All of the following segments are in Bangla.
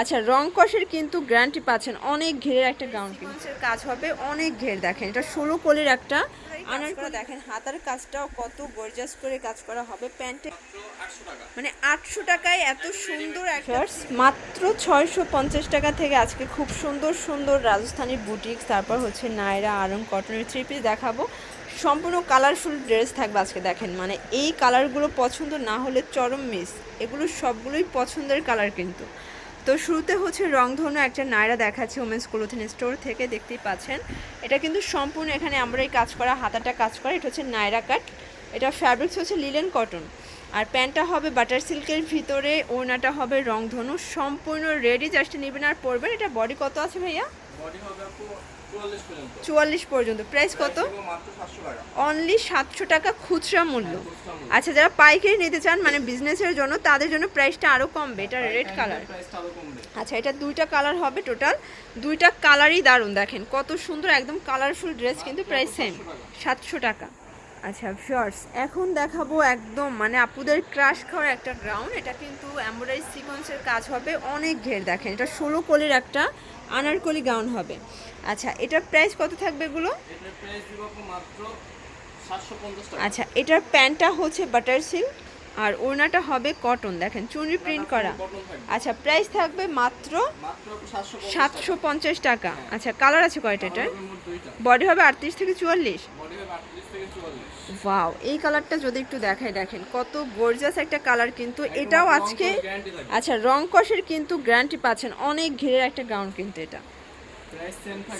আচ্ছা রং কষের কিন্তু গ্যারান্টি পাচ্ছেন। অনেক ঘেরের একটা গাউন সিকোয়েন্সের কাজ হবে অনেক ঘের দেখেন এটা ষোলো কলির একটা। আনার করে দেখেন হাতার কাজটাও কত গর্জাস করে কাজ করা হবে। প্যান্টে মানে আটশো টাকায় এত সুন্দর একটা মাত্র ছয়শো পঞ্চাশ টাকা থেকে আজকে খুব সুন্দর সুন্দর রাজস্থানি বুটিক্স তারপর হচ্ছে নায়রা আরং কটনের থ্রি পিস দেখাবো। সম্পূর্ণ কালারফুল ড্রেস থাকবে আজকে দেখেন। মানে এই কালারগুলো পছন্দ না হলে চরম মিস এগুলো সবগুলোই পছন্দের কালার কিন্তু। তো শুরুতে হচ্ছে রংধনু একটা নায়রা দেখাচ্ছে ওমেন্স ক্লোথিং স্টোর থেকে, দেখতেই পাচ্ছেন। এটা কিন্তু সম্পূর্ণ এখানে আমরা এই কাজ করা, হাতাটা কাজ করা, এটা হচ্ছে নায়রা কাট এটা ফ্যাব্রিক্স হচ্ছে লিলেন কটন আর প্যান্টটা হবে বাটার সিল্কের ভিতরে, ওড়নাটা হবে রংধনু। সম্পূর্ণ রেডি জাস্ট নেবেন আর পরবেন। এটা বডি কত আছে ভাইয়া? বডি হবে আপু 44 পর্যন্ত চুয়াল্লিশ পর্যন্ত। প্রাইস কত? এগুলো মাত্র 700 টাকা। অনলি সাতশো টাকা খুচরা মূল্য। আচ্ছা যারা পাইকারি নিতে চান মানে বিজনেসের জন্য তাদের জন্য প্রাইসটা আরও কমবে। এটা রেড কালার আচ্ছা এটা দুইটা কালার হবে টোটাল দুইটা কালারই দারুণ দেখেন। কত সুন্দর একদম কালারফুল ড্রেস কিন্তু প্রাইস সেম সাতশো টাকা। আচ্ছা ফিয়ার্স এখন দেখাবো একদম মানে আপুদের ক্রাশ খাওয়ার একটা গ্রাউন্ড এটা কিন্তু এমব্রয়ডারি সিকোয়েন্সের কাজ হবে অনেক ঘের দেখেন এটা ষোলো কলির একটা আনারকলি গাউন হবে। আচ্ছা এটার প্রাইস কত থাকবে এগুলো? এটার প্রাইস দিব আপু মাত্র 750 টাকা। আচ্ছা এটার প্যান্টটা হচ্ছে বাটার সিল্ক আর ওড়নাটা হবে কটন দেখেন চুনরি প্রিন্ট করা। আচ্ছা প্রাইস থাকবে মাত্র মাত্র আপু 750 সাতশো পঞ্চাশ টাকা। আচ্ছা কালার আছে কয়টা এটার? দুইটা। বডি হবে আটত্রিশ থেকে চুয়াল্লিশ? বডি হবে 38 থেকে 44 ওয়াও এই কালারটা যদি একটু দেখাই দেখেন কত গর্জাস একটা কালার কিন্তু এটাও আজকে আচ্ছা রং কষের কিন্তু গ্যারান্টি পাচ্ছেন। অনেক ঘেরের একটা গাউন কিন্তু এটা।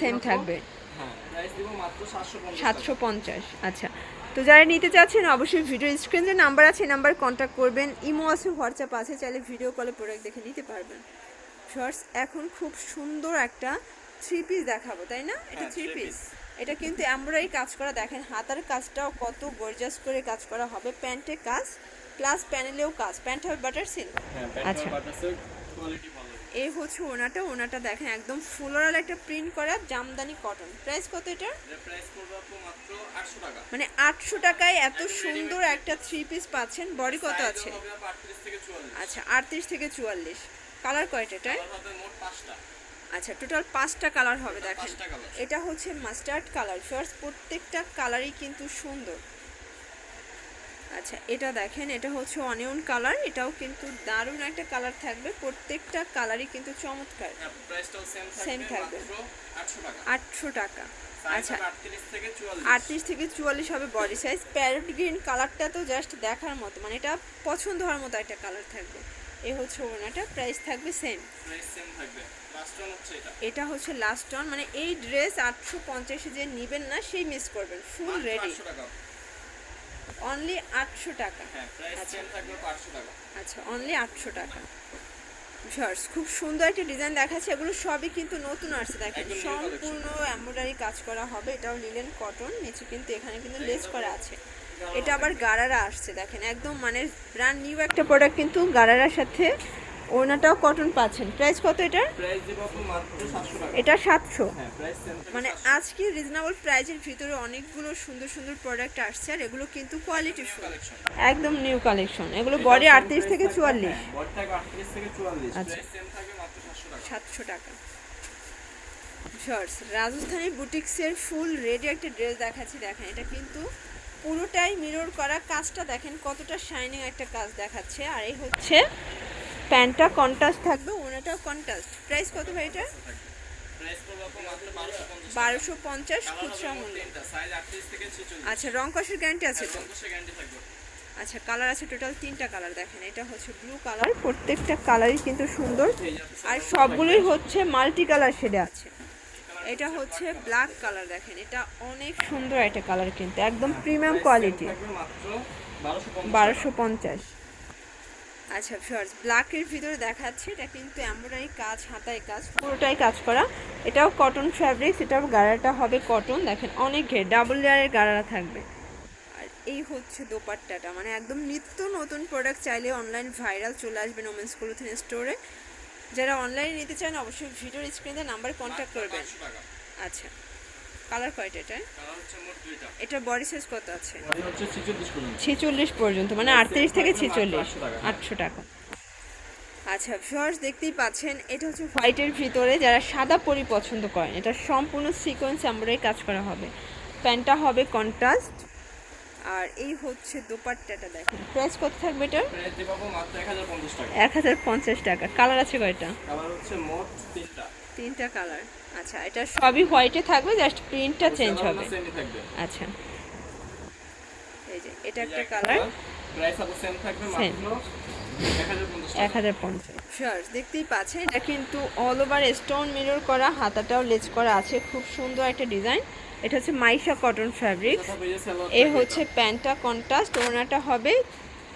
সেম থাকবে হ্যাঁ প্রাইস দিব মাত্র 750 সাতশো পঞ্চাশ আচ্ছা। তো যারা নিতে চাচ্ছেন অবশ্যই ভিডিও স্ক্রিনে যে নাম্বার আছে নাম্বার কন্ট্যাক্ট করবেন। ইমো আছে হোয়াটসঅ্যাপ আছে চাইলে ভিডিও কলে প্রোডাক্ট দেখে নিতে পারবেন। শর্টস এখন খুব সুন্দর একটা থ্রি পিস দেখাবো তাই না? এটা হ্যাঁ, থ্রি পিস এটা কিন্তু এমব্রয়ডারি কাজ করা দেখেন হাতার কাজটাও কত গর্জাস করে কাজ করা হবে প্যান্টে কাজ প্লাস প্যানেলেও কাজ প্যান্ট হবে বাটার সিল্ক হ্যাঁ আচ্ছা। কোয়ালিটি ভালো। এই হচ্ছে ওনাটা ওনাটা দেখেন একদম ফ্লোরাল একটা প্রিন্ট করা জামদানি কটন প্রাইস কত এটার? এটার প্রাইস পড়বে আপু মাত্র 800 টাকা। মানে আটশো টাকায় এত সুন্দর একটা থ্রি পিস পাচ্ছেন বডি কত আছে? হবে 38 থেকে 44 আচ্ছা আটত্রিশ থেকে চুয়াল্লিশ। কালার কয়টা 5টা আচ্ছা টোটাল পাঁচটা কালার হবে দেখেন। এটা হচ্ছে মাস্টার্ড কালার ফার্স্ট প্রত্যেকটা কালারই কিন্তু সুন্দর। আচ্ছা এটা দেখেন এটা হচ্ছে অনিয়ন কালার এটাও কিন্তু দারুণ একটা কালার থাকবে। প্রত্যেকটা কালারই কিন্তু চমৎকার। হ্যাঁ সেম থাকবে থাকবে। মাত্র 800 টাকা। আটশো টাকা। আচ্ছা 38 থেকে 44 আটত্রিশ থেকে চুয়াল্লিশ হবে বডি সাইজ প্যারট গ্রিন কালারটা তো জাস্ট দেখার মতো মানে এটা পছন্দ হওয়ার মতো একটা কালার থাকবে। এ হচ্ছে ওনাটা প্রাইস থাকবে সেম এটা। হচ্ছে লাস্ট অন মানে এই ড্রেস আটশো পঞ্চাশে যে নেবেন না সেই মিস করবেন ফুল রেডি 800 টাকা। অনলি আটশো টাকা। হ্যাঁ আচ্ছা। সেম থাকবে 800 টাকা। আচ্ছা অনলি আটশো টাকা। ভিউয়ার্স খুব সুন্দর একটা ডিজাইন দেখাচ্ছে। এগুলো সবই কিন্তু নতুন আসছে দেখেন সম্পূর্ণ এমব্রয়ডারি কাজ করা হবে। এটাও লিলেন কটন নিচে কিন্তু এখানে কিন্তু লেস করা আছে। এটা আবার গারারা আসছে দেখেন। একদম মানে ব্র্যান্ড নিউ একটা প্রোডাক্ট কিন্তু গারারার সাথে ওনাটাও কটন পাচ্ছেন। প্রাইস কত এটার? প্রাইস দিব আপু মাত্র 700 টাকা। এটা সাতশো। হ্যাঁ মানে আজকে রিজনেবল প্রাইজের ভিতরে অনেকগুলো সুন্দর সুন্দর প্রোডাক্ট আসছে আর এগুলো কিন্তু কোয়ালিটি ফুল একদম নিউ কালেকশন এগুলো বডি আটত্রিশ থেকে চুয়াল্লিশ। বডি থাকবে 38 থেকে 44 আচ্ছা। প্রাইস সেম থাকবে মাত্র 700 টাকা। সাতশো টাকা। শর্টস রাজস্থানী বুটিক্সের ফুল রেডি একটা ড্রেস দেখাচ্ছি দেখেন। এটা কিন্তু পুরোটাই মিরর করা কাজটা দেখেন কতটা শাইনিং একটা কাজ দেখাচ্ছে। আর এই হচ্ছে প্যান্টটা কন্ট্রাস্ট থাকবে ওনাটাও কন্ট্রাস্ট। প্রাইস কত ভাই এটা? প্রাইস পড়বে আপু মাত্র 1250 বারোশো পঞ্চাশ খুচরা মূল্য তিনটা সাইজ 38 থেকে 46 আচ্ছা রং কষের গ্যারান্টি আছে তো? পঞ্চাশে গ্যারান্টি থাকবে আচ্ছা কালার আছে টোটাল তিনটা কালার দেখেন। এটা হচ্ছে ব্লু কালার প্রত্যেকটা কালারই কিন্তু সুন্দর। আর সবগুলোই হচ্ছে মাল্টি কালার শেডে আছে। এটা হচ্ছে ব্ল্যাক কালার দেখেন। এটা অনেক সুন্দর একটা কালার কিন্তু একদম প্রিমিয়াম কোয়ালিটি থাকবে মাত্র 1250 বারোশো পঞ্চাশ। আচ্ছা ফিওর্স ব্ল্যাকের ভিতরে দেখাচ্ছে, এটা কিন্তু এমব্রয়ডারি কাজ, হাতায় কাজ, পুরোটাই কাজ করা। এটাও কটন ফ্যাব্রিক্স এটাও গাড়াটা হবে কটন দেখেন অনেক ঘের ডাবল লেয়ারের গাড়া থাকবে। আর এই হচ্ছে দোপাট্টাটা মানে একদম নিত্য নতুন প্রোডাক্ট চাইলে অনলাইন ভাইরাল চলে আসবেন ওমেন্স ক্লোথিং স্টোরে যারা অনলাইনে নিতে চান, অবশ্যই ভিডিওর স্ক্রিনে নাম্বার কন্ট্যাক্ট করবেন। আচ্ছা। কালার কয়টা এটা? কালার হচ্ছে মোট দুইটা। এটা বডি সাইজ কত আছে? বডি হচ্ছে 46 পর্যন্ত। ছেচল্লিশ পর্যন্ত মানে আটত্রিশ থেকে ছেচল্লিশ আটশো টাকা। আচ্ছা ভিউয়ার্স দেখতেই পাচ্ছেন এটা হচ্ছে হোয়াইটের ভিতরে যারা সাদা পরি পছন্দ করেন এটা সম্পূর্ণ সিকোয়েন্স এমব্রয়ডারি কাজ করা হবে। প্যান্টটা হবে কন্ট্রাস্ট আর এই হচ্ছে দোপাট্টাটা দেখেন। প্রাইস কত থাকবে এটার? টাকা। এক হাজার পঞ্চাশ টাকা। কালার আছে কয়টা? কালার হচ্ছে মোট তিনটা। তিনটা কালার। আচ্ছা এটা সবই হোয়াইটে থাকবে জাস্ট প্রিন্টটা চেঞ্জ হবে। আচ্ছা। এই যে এটা একটা কালার। প্রাইস আবার সেম থাকবে মাত্র এক হাজার পঞ্চাশ শিওর দেখতেই পাচ্ছেন এটা কিন্তু অল ওভার স্টোন মিরর করা হাতাটাও লেজ করা আছে খুব সুন্দর একটা ডিজাইন এটা হচ্ছে মাইশা কটন ফ্যাব্রিক এ হচ্ছে প্যান্টটা কন্ট্রাস্ট ওনাটা হবে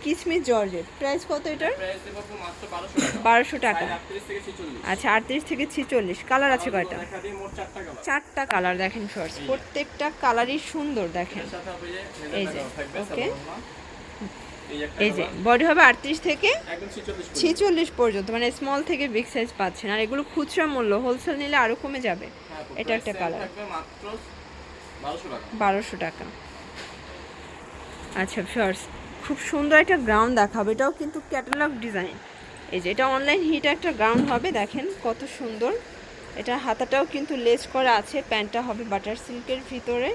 কিসমিস জর্জেট। প্রাইস কত এটার? বারোশো টাকা। আচ্ছা আটত্রিশ থেকে ছিচল্লিশ। কালার আছে কয়টা? চারটা কালার দেখেন শর্টস প্রত্যেকটা কালারই সুন্দর দেখেন। এই যে. সালোয়ার এই যে বডি হবে আটত্রিশ থেকে ছেচল্লিশ পর্যন্ত। মানে স্মল থেকে বিগ সাইজ পাচ্ছেন। আর এগুলো খুচরা মূল্য হোলসেল নিলে আরও কমে যাবে। হ্যাঁ, এটা একটা কালার বারোশো টাকা। আচ্ছা ফার্স খুব সুন্দর একটা গ্রাউন্ড দেখাবে। এটাও কিন্তু ক্যাটালগ ডিজাইন এই যে এটা অনলাইন হিট একটা গ্রাউন্ড হবে দেখেন কত সুন্দর। এটা হাতাটাও কিন্তু লেস করা আছে প্যান্টটা হবে বাটার সিল্কের ভিতরে।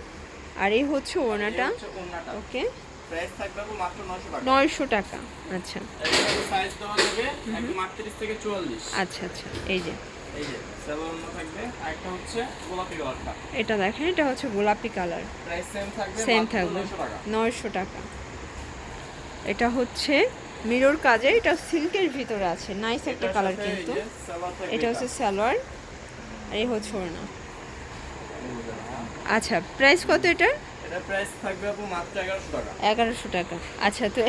আর এই হচ্ছে ওড়নাটা। ওকে। নয়শো টাকা। আচ্ছা। আচ্ছা আচ্ছা। এই যে। এটা দেখেন এটা হচ্ছে গোলাপি কালার সেম থাকবে সেম মাত্র থাকবে। 900 টাকা। নয়শো টাকা। এটা হচ্ছে মিরর কাজে এটা সিল্কের ভিতরে আছে। নাইস একটা কালার কিন্তু। এটা হচ্ছে সালোয়ার আর এই হচ্ছে ওড়না। আচ্ছা প্রাইস কত এটার? এটা প্রাইস থাকবে আপু মাত্র এগারোশো টাকা। আচ্ছা তো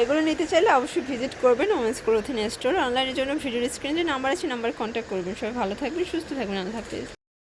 এগুলো নিতে চাইলে অবশ্যই ভিজিট করবেন ওমেন্স ক্লোথিং স্টোর অনলাইনের জন্য ভিডিও স্ক্রিনে যে নাম্বার আছে নাম্বার কন্ট্যাক্ট করবেন। সবাই ভালো থাকবেন সুস্থ থাকবেন। আল্লাহ হাফিজ।